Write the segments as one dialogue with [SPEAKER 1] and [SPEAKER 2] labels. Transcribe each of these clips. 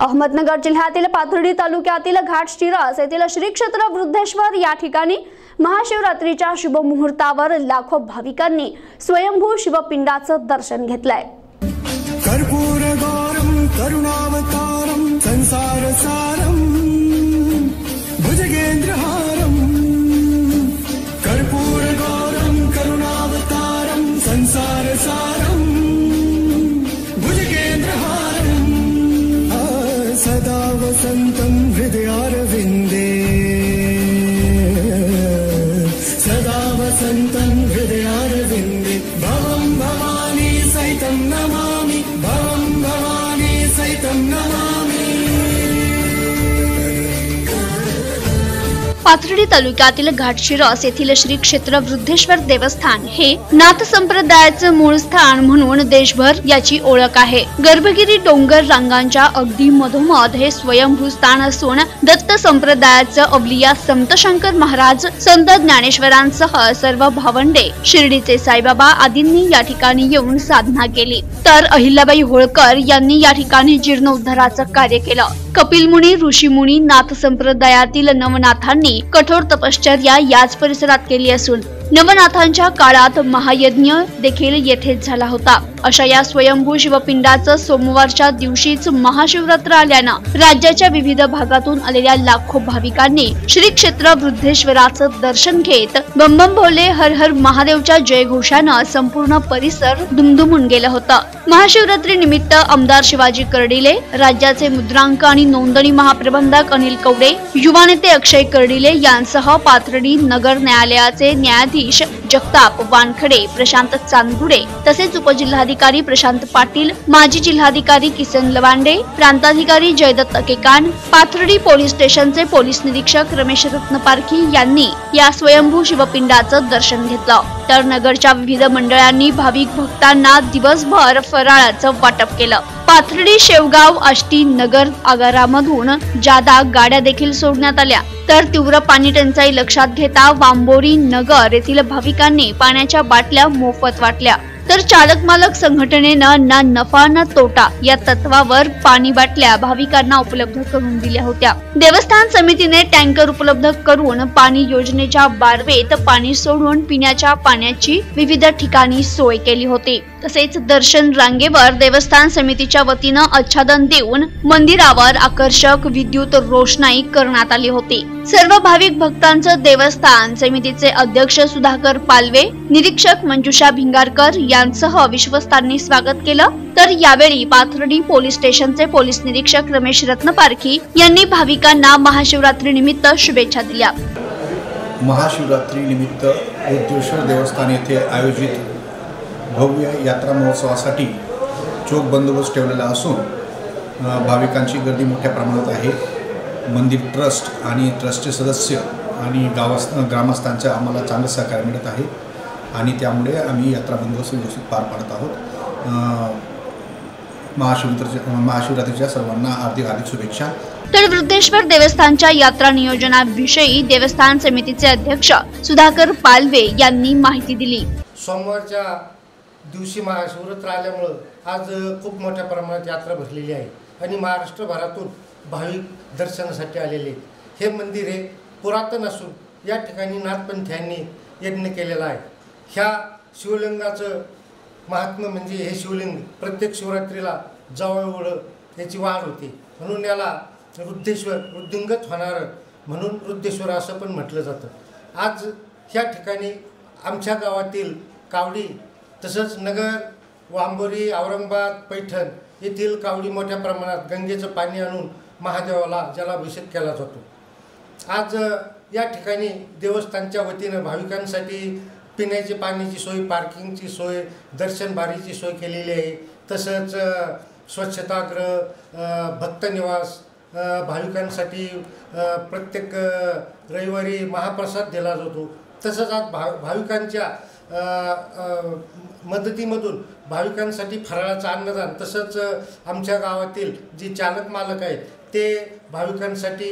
[SPEAKER 1] अहमदनगर जिल्ह्यातील पाथर्डी तालुक्यातील घाट शिरस येथील श्री क्षेत्र वृद्धेश्वर या ठिकाणी महाशिवरात्रीच्या शुभमुहूर्तावर लाखो भाविकांनी स्वयंभू शिवपिंडाचं दर्शन घेतलंय.
[SPEAKER 2] कर्पूरगौरं करुणावतारं संसारसारम् भुजगेन्द्रहारम् ഹൃദയാരവിന്ദേ
[SPEAKER 1] पाथर्डी तालुक्यातील घाटशिरस येथील श्री क्षेत्र वृद्धेश्वर देवस्थान हे नाथ संप्रदायाचं मूळ स्थान म्हणून देशभर याची ओळख आहे. गर्भगिरी डोंगर रांगांच्या अगदी मधोमध हे स्वयंभू स्थान असून दत्त संप्रदायाचं अवलिया संत शंकर महाराज संत ज्ञानेश्वरांसह सर्व भावंडे शिर्डीचे साईबाबा आदींनी या ठिकाणी येऊन साधना केली. तर अहिल्याबाई होळकर यांनी या ठिकाणी जीर्णोद्धाराचं कार्य केलं. कपिलमुनी ऋषीमुनी नाथ संप्रदायातील नवनाथांनी कठोर तपश्चर्या याच परिसरात केली असून नवनाथांच्या काळात महायज्ञ देखील येथेच झाला होता. अशा या स्वयंभू शिवपिंडाचं सोमवारच्या दिवशीच महाशिवरात्र आल्यानं राज्याच्या विविध भागातून आलेल्या लाखो भाविकांनी श्री क्षेत्र वृद्धेश्वराचं दर्शन घेत बंबम भोले हर हर महादेवच्या जयघोषानं संपूर्ण परिसर दुमदुमून गेलं होतं. महाशिवरात्री निमित्त आमदार शिवाजी कर्डिले राज्याचे मुद्रांक आणि नोंदणी महाप्रबंधक अनिल कवडे युवा नेते अक्षय कर्डिले यांसह पाथर्डी नगर न्यायालयाचे न्यायाधीश जगताप वानखडे प्रशांत चांदगुडे तसेच उपजिल्हाधिकारी प्रशांत पाटील माजी जिल्हाधिकारी किसन लवांडे प्रांताधिकारी जयदत्त केकान पाथर्डी पोलीस स्टेशनचे पोलीस निरीक्षक रमेश रत्नपारखी यांनी या स्वयंभू शिवपिंडाचं दर्शन घेतलं. तर नगरच्या विविध मंडळांनी भाविक भक्तांना दिवसभर फराळाचं वाटप केलं. पाथर्डी शेवगाव आष्टी नगर आगारामधून जादा गाड्या देखील सोडण्यात आल्या. तर तीव्र पाणी टंचाई लक्षात घेता वांबोरी नगर येथील भाविकांनी पाण्याच्या बाटल्या मोफत वाटल्या. तर चालक मालक संघटनेनं ना नफा ना तोटा या तत्वावर पाणी बाटल्या भाविकांना उपलब्ध करून दिल्या होत्या. देवस्थान समितीने टँकर उपलब्ध करून पाणी योजनेच्या बारवेत पाणी सोडून पिण्याच्या पाण्याची विविध ठिकाणी सोय केली होती. तसेच दर्शन रांगेवर देवस्थान समितीच्या वतीनं आच्छादन देऊन मंदिरावर आकर्षक विद्युत रोषणाई करण्यात आली होती. सर्व भाविक भक्तांचं देवस्थान समितीचे अध्यक्ष सुधाकर पालवे निरीक्षक मंजुषा भिंगारकर यांसह विश्वस्तांनी स्वागत केलं. तर यावेळी पाथर्डी पोलीस स्टेशनचे पोलीस निरीक्षक रमेश रत्नपारखी यांनी भाविकांना महाशिवरात्री निमित्त शुभेच्छा दिल्या.
[SPEAKER 3] महाशिवरात्री निमित्त देवस्थान येथे आयोजित भव्य यात्रा महोत्सवासाठी चोख बंदोबस्त ठेवलेला असून भाविकांची गर्दी मोठ्या प्रमाणात आहे. मंदिर ट्रस्ट आणि ट्रस्टचे सदस्य आणि गावस ग्रामस्थांचं आम्हाला चांगलं सहकार्य मिळत आहे आणि त्यामुळे आम्ही यात्रा बंदोबस्त व्यवस्थित पार पाडत आहोत. महाशिवरात्रीच्या महाशिवरात्रीच्या सर्वांना हार्दिक हार्दिक शुभेच्छा.
[SPEAKER 1] तर वृद्धेश्वर देवस्थानच्या यात्रा नियोजनाविषयी देवस्थान समितीचे अध्यक्ष सुधाकर पालवे यांनी माहिती दिली.
[SPEAKER 4] सोमवारच्या दिवशी महाशिवरात्र आल्यामुळं आज खूप मोठ्या प्रमाणात यात्रा भरलेली आहे. आणि महाराष्ट्रभरातून भाविक दर्शनासाठी आलेले आहेत. हे मंदिर हे पुरातन असून या ठिकाणी नाथपंथ्यांनी यज्ञ केलेला आहे. ह्या शिवलिंगाचं महात्म्य म्हणजे हे शिवलिंग प्रत्येक शिवरात्रीला जवळवळ याची वाढ होते. म्हणून याला वृद्धेश्वर वृद्धिंगत होणारं म्हणून वृद्धेश्वर असं पण म्हटलं जातं. आज ह्या ठिकाणी आमच्या गावातील कावडी तसंच नगर वांबोरी औरंगाबाद पैठण येथील कावडी मोठ्या प्रमाणात गंगेचं पाणी आणून महादेवाला जलाभिषेक केला जातो. आज या ठिकाणी देवस्थानच्या वतीनं भाविकांसाठी पिण्याची पाण्याची सोय पार्किंगची सोय दर्शनबारीची सोय केलेली आहे. तसंच स्वच्छताग्रह स्वच्छतागृह भक्तनिवास भाविकांसाठी प्रत्येक रविवारी महाप्रसाद दिला जातो. तसंच आज भा भाविकांच्या मदतीमधून भाविकांसाठी फराळाचं अन्नदान तसंच आमच्या गावातील जी चालक मालक आहेत ते भाविकांसाठी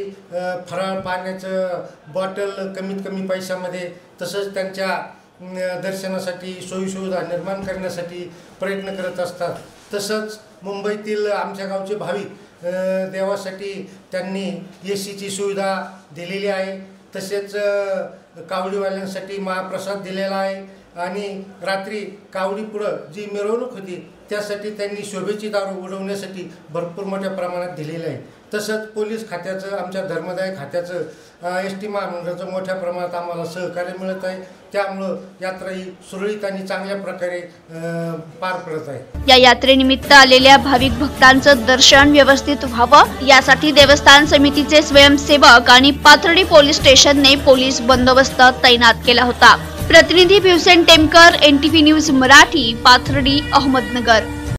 [SPEAKER 4] फराळ पाण्याचं बॉटल कमीत कमी पैशामध्ये तसंच त्यांच्या दर्शनासाठी सोयीसुविधा निर्माण करण्यासाठी प्रयत्न करत असतात. तसंच मुंबईतील आमच्या गावचे भाविक देवासाठी त्यांनी ए सीची सुविधा दिलेली आहे. तसेच कावडीवाल्यांसाठी महाप्रसाद दिलेला आहे. आणि रात्री कावडीपुढं जी मिरवणूक होती त्यासाठी त्यांनी शोभेची दारू उडवण्यासाठी भरपूर मोठ्या प्रमाणात दिलेलं आहे. तसंच पोलीस खात्याचं आमच्या धर्मदाय खात्याचं एस टी महामंडळाचं मोठ्या प्रमाणात आम्हाला सहकार्य मिळत आहे. त्यामुळं यात्रा ही सुरळीत आणि चांगल्या प्रकारे पार पडत आहे.
[SPEAKER 1] या यात्रेनिमित्त आलेल्या भाविक भक्तांचं दर्शन व्यवस्थित व्हावं. यासाठी देवस्थान समितीचे स्वयंसेवक आणि पाथर्डी पोलीस स्टेशनने पोलीस बंदोबस्त तैनात केला होता. प्रतिनिधी भीवसेन टेमकर एनटीव्ही न्यूज मराठी पाथर्डी अहमदनगर.